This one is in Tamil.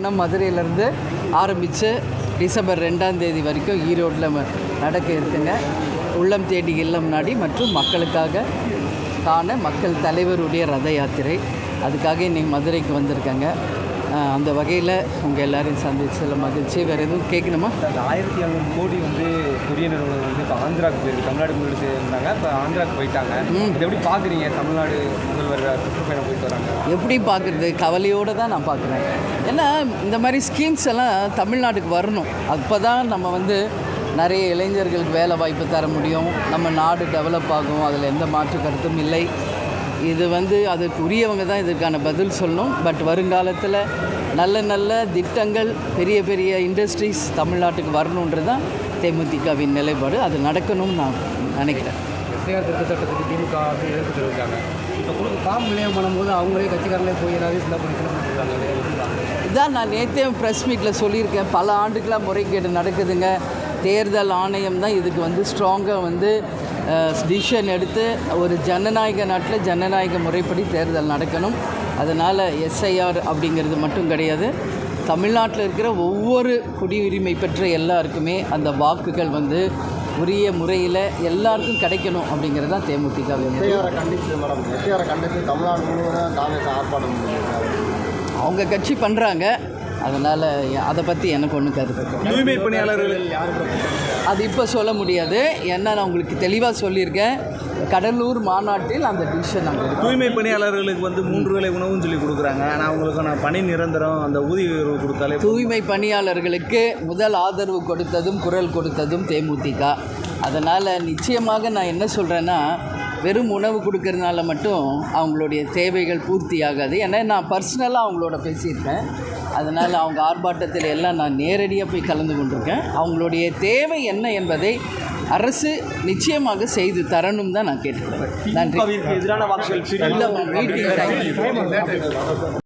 பயணம் மதுரையிலேருந்து ஆரம்பித்து டிசம்பர் ரெண்டாம் தேதி வரைக்கும் ஈரோட்டில் நடக்க இருக்குங்க. உள்ளம் தேடி இல்லம் நாடி மற்றும் மக்களுக்காக காண மக்கள் தலைவருடைய ரத யாத்திரை. அதுக்காக இன்னைக்கு மதுரைக்கு வந்திருக்காங்க. அந்த வகையில் உங்கள் எல்லாரையும் சந்திச்சதில் மகிழ்ச்சி. வேறு எதுவும் கேட்கணுமா அந்த ஆயிரத்தி எழுநூறு கோடி வந்து கொரிய நிறுவனம் வந்து இப்போ ஆந்திராவுக்கு போயிருக்கு. தமிழ்நாடு முன்னாடி இருந்தாங்க இப்போ ஆந்திராவுக்கு போயிட்டாங்க. இதை எப்படி பார்க்குறீங்க தமிழ்நாடு முதல்வர் சுற்றுப்பயணம் போயிட்டு வராங்க. எப்படி பார்க்குறது கவலையோடு தான் நான் பார்க்குறேன் ஏன்னா இந்த மாதிரி ஸ்கீம்ஸ் எல்லாம் தமிழ்நாட்டுக்கு வரணும். அப்போ தான் நம்ம வந்து நிறைய இளைஞர்களுக்கு வேலை வாய்ப்பு தர முடியும். நம்ம நாடு டெவலப் ஆகும். அதில் எந்த மாற்று கருத்தும் இல்லை. இது வந்து அதுக்கு உரியவங்க தான் இதுக்கான பதில் சொல்லணும். பட் வருங்காலத்தில் நல்ல நல்ல திட்டங்கள் பெரிய பெரிய இண்டஸ்ட்ரீஸ் தமிழ்நாட்டுக்கு வரணுன்றது தான் தேமுதிகவின் நிலைப்பாடு. அது நடக்கணும்னு நான் நினைக்கிறேன். எஸ்ஐஆர் திருத்த சட்டத்துக்கு திமுக வந்து எதிர்ப்பு தெரிவித்தாங்க இப்போ கொடுக்க ஃபார்ம் நிலையம் பண்ணும்போது அவங்களே கட்சிக்காரங்களே போய் எல்லாரையும் இதான் நான் நேற்றே ப்ரெஸ் மீட்டில் சொல்லியிருக்கேன். பல ஆண்டுகளாக முறைகேடு நடக்குதுங்க. தேர்தல் ஆணையம் தான் இதுக்கு வந்து ஸ்ட்ராங்காக வந்து டிசிஷன் எடுத்து ஒரு ஜனநாயக நாட்டில் ஜனநாயக முறைப்படி தேர்தல் நடக்கணும். அதனால் எஸ்ஐஆர் அப்படிங்கிறது மட்டும் கிடையாது. தமிழ்நாட்டில் இருக்கிற ஒவ்வொரு குடியுரிமை பெற்ற எல்லாருக்குமே அந்த வாக்குகள் வந்து உரிய முறையில் எல்லாருக்கும் கிடைக்கணும் அப்படிங்கிறது தான் தேமுதிக கண்டிச்சு மேடம். எஸ்ஐஆரை கண்டித்து தமிழ்நாடு முழுவதும் காங்கிரஸ் ஆர்ப்பாட்டம் அவங்க கட்சி பண்ணுறாங்க அதனால் அதை பற்றி எனக்கு ஒன்றும் கருத்து. தூய்மை பணியாளர்கள் அது இப்போ சொல்ல முடியாது. ஏன்னா நான் உங்களுக்கு தெளிவாக சொல்லியிருக்கேன். கடலூர் மாநாட்டில் அந்த டிசிஷன் நாங்கள் தூய்மை பணியாளர்களுக்கு வந்து மூன்று வேளை உணவுன்னு சொல்லி கொடுக்குறாங்க. ஆனால் அவங்களுக்கு நான் பணி நிரந்தரம் அந்த ஊதிய உயர்வு கொடுத்தாலே தூய்மை பணியாளர்களுக்கு முதல் ஆதரவு கொடுத்ததும் குரல் கொடுத்ததும் தேமுதிக. அதனால் நிச்சயமாக நான் என்ன சொல்கிறேன்னா வெறும் உணவு கொடுக்கறதுனால மட்டும் அவங்களுடைய தேவைகள் பூர்த்தி ஆகாது ஏன்னா நான் பர்சனலாக அவங்களோட பேசியிருக்கேன். அதனால் அவங்க ஆர்ப்பாட்டத்தில் எல்லாம் நான் நேரடியாக போய் கலந்து கொண்டிருக்கேன். அவங்களுடைய தேவை என்ன என்பதை அரசு நிச்சயமாக செய்து தரணும் தான் நான் கேட்டுக்கிறேன் நன்றி. எதிரான வாக்குகள்